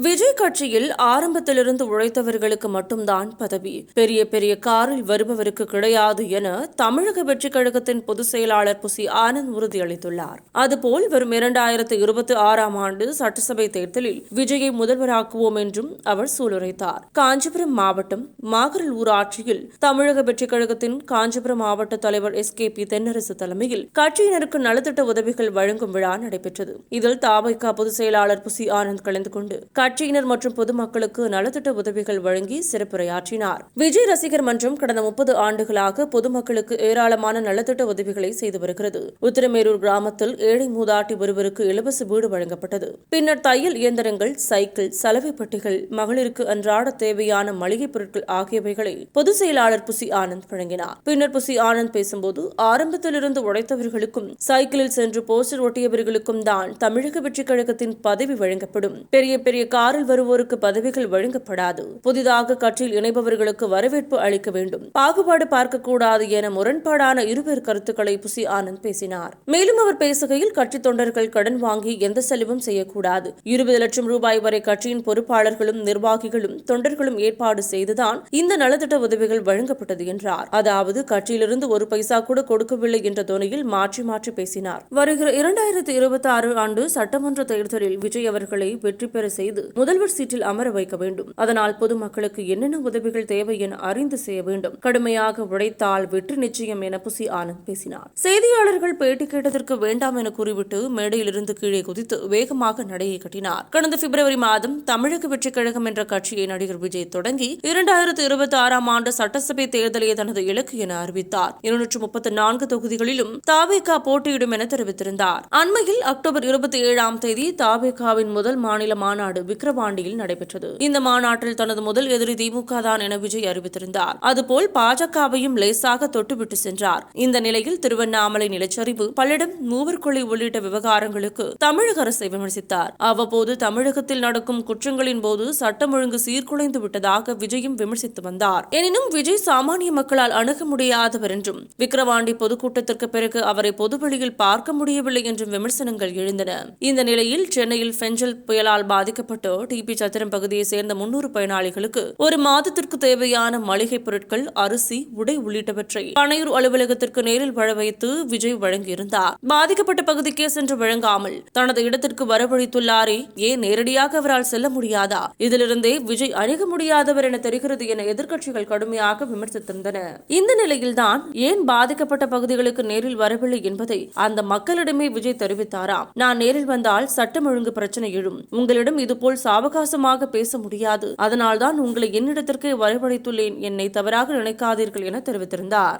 விஜய் கட்சியில் ஆரம்பத்திலிருந்து உழைத்தவர்களுக்கு மட்டும்தான் பதவி. பெரிய பெரிய காரில் வருபவருக்கு கிடையாது என தமிழக வெற்றிக் கழகத்தின் பொதுச் செயலாளர் புசி ஆனந்த் உறுதியளித்துள்ளார். அதுபோல் வரும் இரண்டாயிரத்து இருபத்தி ஆறாம் ஆண்டு சட்டசபை தேர்தலில் விஜயை முதல்வராக்குவோம் என்றும் அவர் சூளுரைத்தார். காஞ்சிபுரம் மாவட்டம் மாகரல் ஊராட்சியில் தமிழக வெற்றிக் கழகத்தின் காஞ்சிபுரம் மாவட்ட தலைவர் எஸ். கே. பி. தென்னரசு தலைமையில் கட்சியினருக்கு நலத்திட்ட உதவிகள் வழங்கும் விழா நடைபெற்றது. இதில் தாபைக்கா பொதுச் செயலாளர் புசி ஆனந்த் கலந்து கொண்டு கட்சியினர் மற்றும் பொதுமக்களுக்கு நலத்திட்ட உதவிகள் வழங்கி சிறப்புரையாற்றினார். விஜய் ரசிகர் மன்றம் கடந்த முப்பது ஆண்டுகளாக பொதுமக்களுக்கு ஏராளமான நலத்திட்ட உதவிகளை செய்து வருகிறது. உத்திரமேரூர் கிராமத்தில் ஏழை மூதாட்டி ஒருவருக்கு இலவச வீடு வழங்கப்பட்டது. பின்னர் தையல் இயந்திரங்கள் சைக்கிள் சலவை பெட்டிகள் மகளிருக்கு அன்றாட தேவையான மளிகை பொருட்கள் ஆகியவைகளை பொதுச் செயலாளர் புசி ஆனந்த் வழங்கினார். பின்னர் புசி ஆனந்த் பேசும்போது ஆரம்பத்திலிருந்து உழைத்தவர்களுக்கும் சைக்கிளில் சென்று போஸ்டர் ஒட்டியவர்களுக்கும் தான் தமிழக வெற்றிக் கழகத்தின் பதவி வழங்கப்படும். பெரிய பெரிய காரில் வருவோருக்கு பதவிகள் வழங்கப்படாது. புதிதாக கட்சியில் இணைபவர்களுக்கு வரவேற்பு அளிக்க வேண்டும். பாகுபாடு பார்க்கக்கூடாது என முரண்பாடான இருவேறு கருத்துக்களை புசி ஆனந்த் பேசினார். மேலும் அவர் பேசுகையில் கட்சி தொண்டர்கள் கடன் வாங்கி எந்த செலவும் செய்யக்கூடாது. இருபது லட்சம் ரூபாய் வரை கட்சியின் பொறுப்பாளர்களும் நிர்வாகிகளும் தொண்டர்களும் ஏற்பாடு செய்துதான் இந்த நலத்திட்ட உதவிகள் வழங்கப்பட்டது என்றார். அதாவது கட்சியிலிருந்து ஒரு பைசா கூட கொடுக்கவில்லை என்ற துணையில் மாற்றி மாற்றி பேசினார். வருகிற இரண்டாயிரத்தி இருபத்தி ஆறு ஆண்டு சட்டமன்ற தேர்தலில் விஜய் அவர்களை வெற்றி பெற செய்து முதல்வர் சீட்டில் அமர வைக்க வேண்டும். அதனால் பொதுமக்களுக்கு என்னென்ன உதவிகள் தேவை என அறிந்து செய்ய வேண்டும். கடுமையாக உழைத்தால் வெற்றி நிச்சயம் என புசி ஆனந்த் பேசினார். செய்தியாளர்கள் பேட்டி கேட்டதற்கு வேண்டாம் என கூறிவிட்டு மேடையிலிருந்து கீழே குதித்து வேகமாக நடையை கட்டினார். கடந்த பிப்ரவரி மாதம் தமிழக வெற்றி கழகம் என்ற கட்சியை நடிகர் விஜய் தொடங்கி இரண்டாயிரத்து இருபத்தி ஆறாம் ஆண்டு சட்டசபை தேர்தலை தனது இலக்கு என அறிவித்தார். இருநூற்று முப்பத்தி நான்கு தொகுதிகளிலும் தாவேகா போட்டியிடும் என தெரிவித்திருந்தார். அண்மையில் அக்டோபர் இருபத்தி ஏழாம் தேதி தாவேகாவின் முதல் மாநில மாநாடு விக்கிரவாண்டியில் நடைபெற்றது. இந்த மாநாட்டில் தனது முதல் எதிரி திமுக தான் என விஜய் அறிவித்திருந்தார். அதுபோல் பாஜகவையும் லேசாக தொட்டுவிட்டு சென்றார். இந்த நிலையில் திருவண்ணாமலை நிலச்சரிவு பல்லிடம் மூவர்கொலை உள்ளிட்ட விவகாரங்களுக்கு தமிழக அரசை விமர்சித்தார். அவ்வப்போது தமிழகத்தில் நடக்கும் குற்றங்களின் போது சட்டம் ஒழுங்கு சீர்குலைந்து விட்டதாக விஜயும் விமர்சித்து வந்தார். எனினும் விஜய் சாமானிய மக்களால் அணுக முடியாதவர் என்றும் விக்கிரவாண்டி பொதுக்கூட்டத்திற்கு பிறகு அவரை பொதுவெளியில் பார்க்க முடியவில்லை என்றும் விமர்சனங்கள் எழுந்தன. இந்த நிலையில் சென்னையில் பெஞ்சல் புயலால் பாதிக்கப்பட்ட டிபி சத்திரம் பகுதியை சேர்ந்த முன்னூறு பயனாளிகளுக்கு ஒரு மாதத்திற்கு தேவையான மளிகை பொருட்கள் அரிசி உடை உள்ளிட்டவற்றை பனையூர் அலுவலகத்திற்கு நேரில் வர வைத்து விஜய் வழங்கியிருந்தார். பாதிக்கப்பட்ட பகுதிக்கே சென்று வழங்காமல் தனது இடத்திற்கு வரவழைத்துள்ளாரே ஏன் நேரடியாக அவரால் செல்ல முடியாதா? இதிலிருந்தே விஜய் அணுக முடியாதவர் என தெரிகிறது என எதிர்க்கட்சிகள் கடுமையாக விமர்சித்திருந்தன. இந்த நிலையில்தான் ஏன் பாதிக்கப்பட்ட பகுதிகளுக்கு நேரில் வரவில்லை என்பதை அந்த மக்களிடமே விஜய் தெரிவித்தாராம். நான் நேரில் வந்தால் சட்டம் ஒழுங்கு பிரச்சனை எழும். உங்களிடம் இதுபோல் சாவகாசமாக பேச முடியாது. அதனால்தான் உங்களை என்னிடத்திற்கே வரவழைத்துள்ளேன். என்னை தவறாக நினைக்காதீர்கள் என தெரிவித்திருந்தார்.